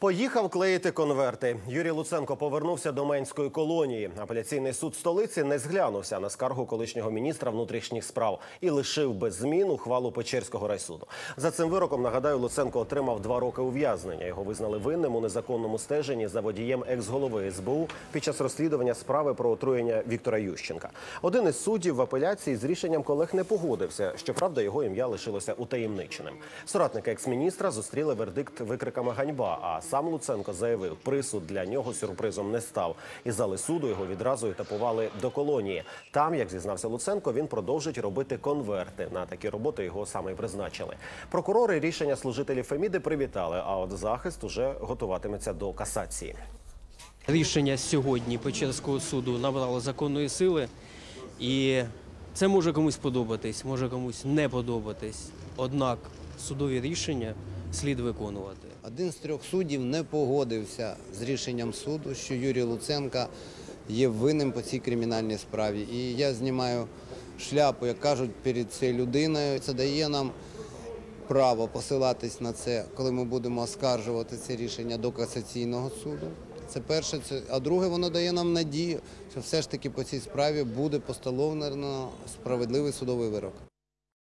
Поїхав клеїти конверти. Юрій Луценко повернувся до Менської колонії. Апеляційний суд столиці не зглянувся на скаргу колишнього міністра внутрішніх справ і лишив без змін ухвалу Печерського райсуду. За цим вироком нагадаю, Луценко отримав два роки ув'язнення. Його визнали винним у незаконному стеженні за водієм екс-голови СБУ під час розслідування справи про отруєння Віктора Ющенка. Один із суддів в апеляції з рішенням колег не погодився. Щоправда, його ім'я лишилося утаємниченим. Соратники екс-міністра зустріли вердикт викриками ганьба. А сам Луценко заявив, присуд для нього сюрпризом не став. І зали суду його відразу етапували до колонії. Там, як зізнався Луценко, він продовжить робити конверти. На такі роботи його саме й призначили. Прокурори рішення служителів Феміди привітали. А от захист уже готуватиметься до касації. Рішення сьогодні Печерського суду набрало законної сили, і це може комусь подобатись, може комусь не подобатись. Однак судові рішення слід виконувати. Один з трьох суддів не погодився з рішенням суду, що Юрій Луценка є винним по цій кримінальній справі. І я знімаю шляпу, як кажуть, перед цією людиною. Це дає нам право посилатись на це, коли ми будемо оскаржувати це рішення до касаційного суду. Це перше, а друге, воно дає нам надію, що все ж таки по цій справі буде постановлено справедливий судовий вирок.